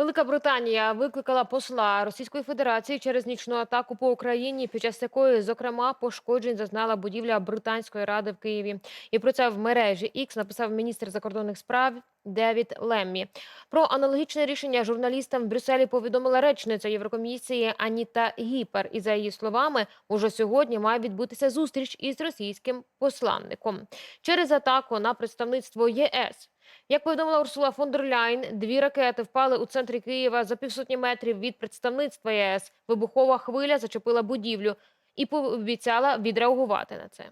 Велика Британія викликала посла Російської Федерації через нічну атаку по Україні, під час якої, зокрема, пошкоджень зазнала будівля Британської ради в Києві. І про це в мережі X написав міністр закордонних справ Девід Леммі. Про аналогічне рішення журналістам в Брюсселі повідомила речниця Єврокомісії Аніта Гіпер. І за її словами, уже сьогодні має відбутися зустріч із російським посланником через атаку на представництво ЄС. Як повідомила Урсула фон дер Ляйн, дві ракети впали у центрі Києва за півсотні метрів від представництва ЄС. Вибухова хвиля зачепила будівлю і пообіцяла відреагувати на це.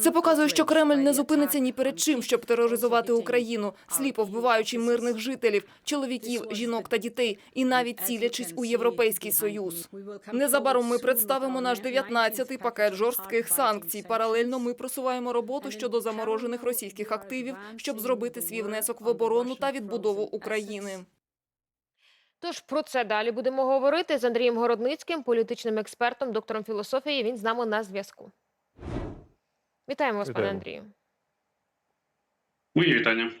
Це показує, що Кремль не зупиниться ні перед чим, щоб тероризувати Україну, сліпо вбиваючи мирних жителів, чоловіків, жінок та дітей, і навіть цілячись у європейський союз. Незабаром ми представимо наш 19-й пакет жорстких санкцій. Паралельно ми просуваємо роботу щодо заморожених російських активів, щоб зробити свій внесок в оборону та відбудову України. Тож про це далі будемо говорити з Андрієм Городницьким, політичним експертом, доктором філософії. Він з нами на зв'язку. Вітаємо вас, пане Андрію. Мої вітання.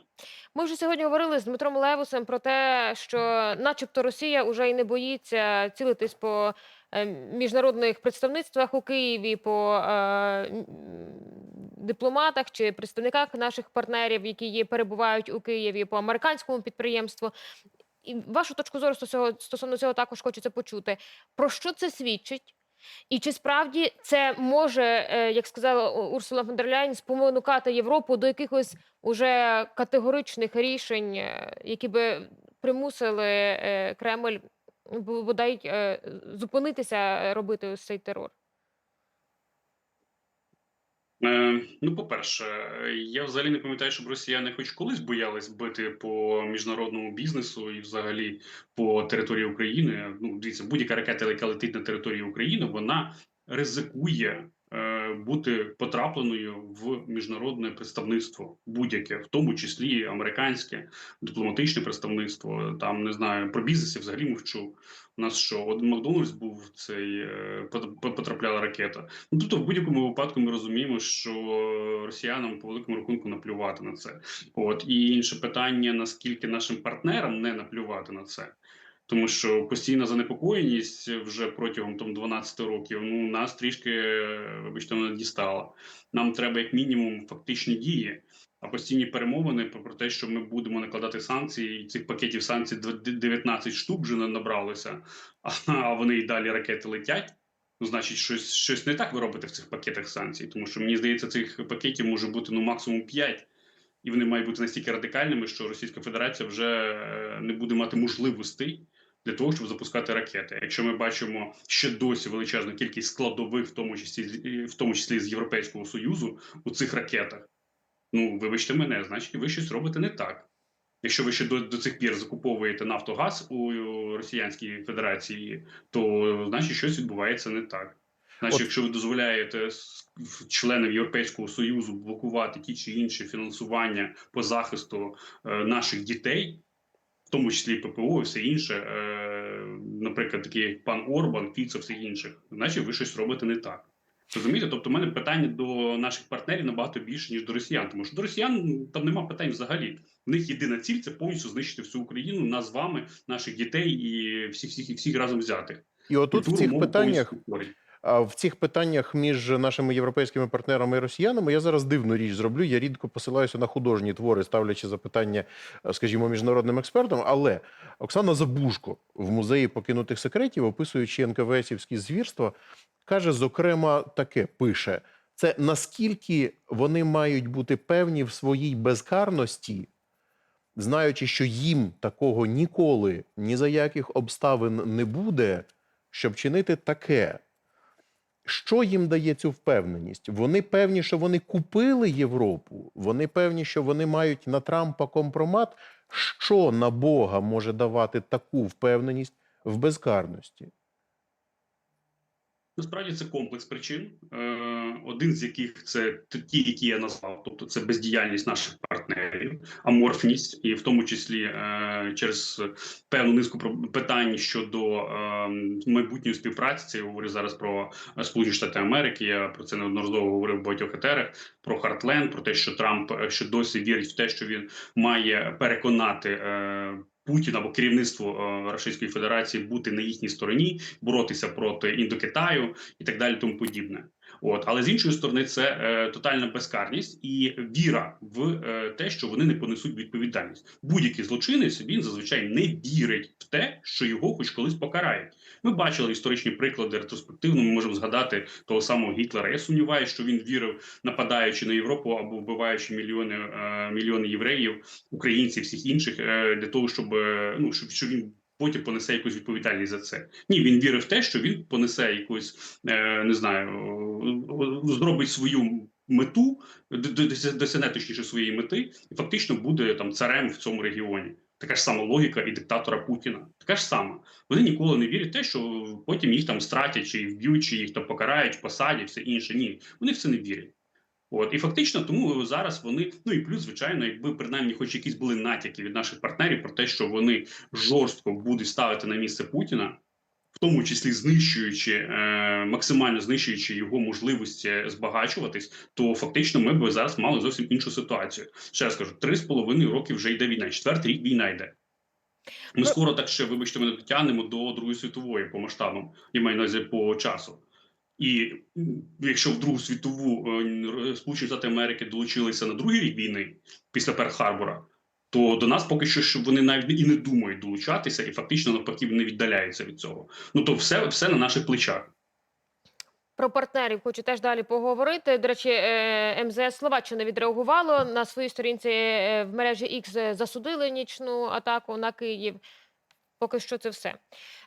Ми вже сьогодні говорили з Дмитром Левусем про те, що, начебто, Росія вже й не боїться цілитись по е, міжнародних представництвах у Києві, по е, дипломатах чи представниках наших партнерів, які є перебувають у Києві, по американському підприємству. І вашу точку зору стосовно цього також хочеться почути. Про що це свідчить? І чи справді це може, е, як сказала Урсула фон дер спонукати Європу до якихось уже категоричних рішень, е, які би примусили е, Кремль бодай зупинитися робити ось цей терор? Е, ну, по-перше, я взагалі не пам'ятаю, щоб росіяни хоч колись боялись бити по міжнародному бізнесу і взагалі по території України. Ну, дивіться, будь-яка ракета, яка летить на територію України, вона ризикує е, бути потрапленою в міжнародне представництво, будь-яке, в тому числі американське дипломатичне представництво. Там не знаю про бізнес я взагалі мовчу. Нас що один Макдональдс був цей е, пот- пот- потрапляла ракета. Ну тобто, в будь-якому випадку ми розуміємо, що росіянам по великому рахунку наплювати на це. От і інше питання: наскільки нашим партнерам не наплювати на це. Тому що постійна занепокоєність вже протягом там 12 років ну нас трішки, вибачте, вона дістала. Нам треба як мінімум фактичні дії, постійні перемовини про те, що ми будемо накладати санкції. І цих пакетів санкцій 19 штук вже на- набралося, а, а вони і далі ракети летять. Ну, значить, щось щось не так ви робите в цих пакетах санкцій, тому що мені здається, цих пакетів може бути ну максимум 5, і вони мають бути настільки радикальними, що Російська Федерація вже е, не буде мати можливостей для того, щоб запускати ракети. Якщо ми бачимо ще досі величезну кількість складових, в тому числі в тому числі з Європейського союзу, у цих ракетах, ну вибачте мене, значить, ви щось робите не так. Якщо ви ще до, до цих пір закуповуєте Нафтогаз у Росіянській Федерації, то значить щось відбувається не так. Значить, От- якщо ви дозволяєте членам Європейського союзу блокувати ті чи інші фінансування по захисту е, наших дітей, в тому числі ППО і все інше, е, наприклад, такі як пан Орбан, Фіцо, всіх інших, значить ви щось робите не так. Розумієте? Тобто, у мене питання до наших партнерів набагато більше, ніж до росіян. Тому що до росіян там нема питань взагалі. В них єдина ціль це повністю знищити всю Україну, нас з вами, наших дітей і всіх всіх всіх разом взятих. І отут в цих питаннях, повністю в цих питаннях між нашими європейськими партнерами і росіянами я зараз дивну річ зроблю. Я рідко посилаюся на художні твори, ставлячи запитання, е, скажімо, міжнародним експертам. Але Оксана Забушко в музеї покинутих секретів, описуючи НКВСівські звірства, каже, зокрема, таке пише: це наскільки вони мають бути певні в своїй безкарності, знаючи, що їм такого ніколи ні за яких обставин не буде, щоб чинити таке. Що їм дає цю впевненість? Вони певні, що вони купили Європу. Вони певні, що вони мають на Трампа компромат. Що на Бога може давати таку впевненість в безкарності? Насправді це комплекс причин, е, один з яких це ті, які я назвав, тобто це бездіяльність наших партнерів, аморфність, і в тому числі е, через певну низку питань щодо е, майбутньої співпраці. Це я говорю зараз про Сполучені Штати Америки. Я про це неодноразово говорив в багатьох етерах. Про Хартленд, про те, що Трамп ще досі вірить в те, що він має переконати. Путін або керівництво е, Російської Федерації бути на їхній стороні, боротися проти індокитаю і так далі, тому подібне. От, але з іншої сторони, це е, тотальна безкарність і віра в е, те, що вони не понесуть відповідальність. Будь-який злочинець він зазвичай не вірить в те, що його хоч колись покарають. Ми бачили історичні приклади ретроспективно. Ми можемо згадати того самого Гітлера. Я сумніваюся, що він вірив, нападаючи на Європу або вбиваючи мільйони е, мільйони євреїв, українців, всіх інших, е, для того, щоб е, ну щоб, щоб він. Потім понесе якусь відповідальність за це. Ні, він вірив в те, що він понесе якусь, не знаю, зробить свою мету, досягне точніше своєї мети, і фактично буде там царем в цьому регіоні. Така ж сама логіка і диктатора Путіна. Така ж сама. Вони ніколи не вірять в те, що потім їх там стратять, чи вб'ють, чи їх там покарають, посадять, все інше. Ні, вони в це не вірять. От і фактично, тому зараз вони, ну і плюс, звичайно, якби принаймні, хоч якісь були натяки від наших партнерів про те, що вони жорстко будуть ставити на місце Путіна, в тому числі знищуючи е, максимально знищуючи його можливості збагачуватись, то фактично ми б зараз мали зовсім іншу ситуацію. Ще раз кажу, три з половиною роки вже йде війна. Четвертий рік війна йде. Ми Ну- скоро так ще, вибачте, ми не дотягнемо до Другої світової по масштабам, я маю на увазі по часу. І якщо в Другу світову е, Сполучені Штати Америки долучилися на другий рік війни після Перл-Харбора, то до нас поки що щоб вони навіть і не думають долучатися, і фактично навпаки не віддаляються від цього. Ну то все, все на наших плечах. Про партнерів хочу теж далі поговорити. До речі, е, МЗС Словаччина відреагувало на своїй сторінці е, в мережі X засудили нічну атаку на Київ. Поки що це все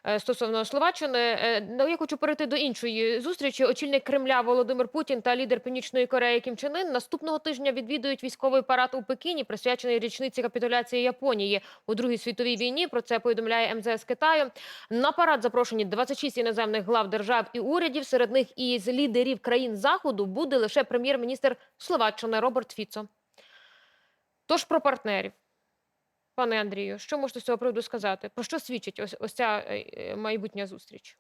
Е, стосовно Словаччини. Е, Ну я хочу перейти до іншої зустрічі. Очільник Кремля Володимир Путін та лідер Північної Кореї Кім Чен Ын наступного тижня відвідують військовий парад у Пекіні, присвячений річниці капітуляції Японії у Другій світовій війні. Про це повідомляє МЗС Китаю. На парад запрошені 26 іноземних глав держав і урядів. Серед них і з лідерів країн заходу буде лише прем'єр-міністр Словаччини Роберт Фіцо. Тож про партнерів. Пане Андрію, що можете з цього приводу сказати? Про що свідчить ось, ось ця е, е, майбутня зустріч?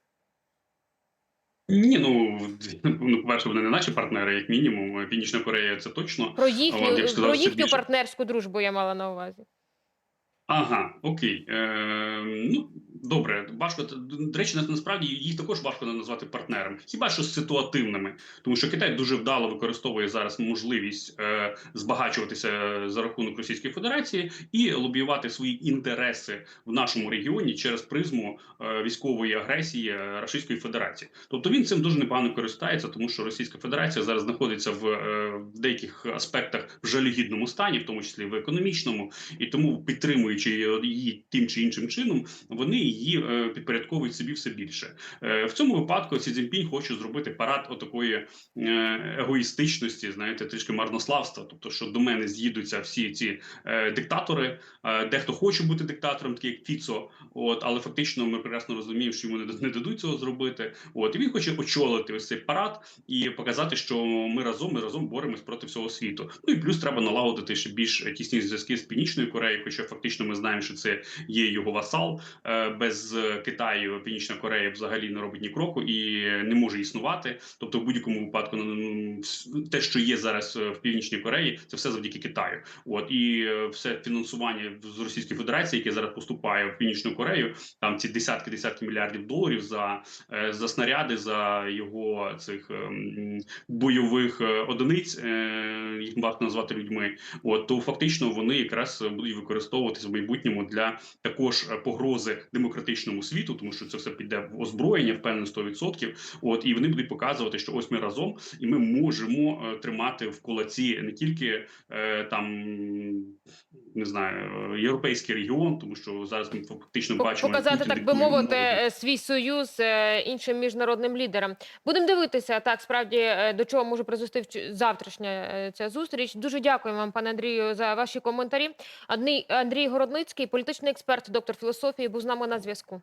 Ні, ну ну, по-перше, вони не наші партнери, як мінімум. Північна Корея це точно. Про їхню, От, сказав, про їхню більше. партнерську дружбу я мала на увазі. Ага, окей. Е, ну добре, важко до речі, на- насправді їх також важко назвати партнерами, хіба що ситуативними, тому що Китай дуже вдало використовує зараз можливість е, збагачуватися за рахунок Російської Федерації і лобіювати свої інтереси в нашому регіоні через призму е, військової агресії Російської Федерації. Тобто він цим дуже непогано користається, тому що Російська Федерація зараз знаходиться в, е, в деяких аспектах в жалюгідному стані, в тому числі в економічному, і тому підтримуючи її тим чи іншим чином, вони її е, підпорядковують собі все більше. Е, в цьому випадку Сі Цзіньпінь хоче зробити парад отакої е, егоїстичності, знаєте, трішки марнославства. Тобто, що до мене з'їдуться всі ці диктатори. Дехто хоче бути диктатором, такий як Фіцо. От, але фактично ми прекрасно розуміємо, що йому не дадуть цього зробити. От і він хоче очолити ось цей парад і показати, що ми разом, ми разом боремось проти всього світу. Ну і плюс треба налагодити ще більш тісні зв'язки з Північною Кореєю, хоча фактично ми знаємо, що це є його васал. Е, Без Китаю Північна Корея взагалі не робить ні кроку і не може існувати. Тобто, в будь-якому випадку ну, те, що є зараз е, в Північній Кореї, це все завдяки Китаю. От і е, все фінансування з Російської Федерації, яке зараз поступає в Північну Корею, там ці десятки десятки мільярдів доларів за, е, за снаряди, за його цих ем, бойових е, одиниць, е, їх варто назвати людьми. От то фактично вони якраз будуть використовуватися майбутньому для також е, погрози демократичному світу, тому що це все піде в озброєння, впевнено 100%. От і вони будуть показувати, що ось ми разом, і ми можемо е, тримати в кулаці не тільки е, там не знаю, європейський регіон, тому що зараз ми фактично бачимо Показати, Путін так би мовити, е, свій союз е, іншим міжнародним лідерам. Будемо дивитися, так справді е, до чого може призвести завтрашня ця зустріч. Дуже дякую вам, пане Андрію, за ваші коментарі. Андрій Городницький, політичний експерт, доктор філософії, був з нами на зв'язку.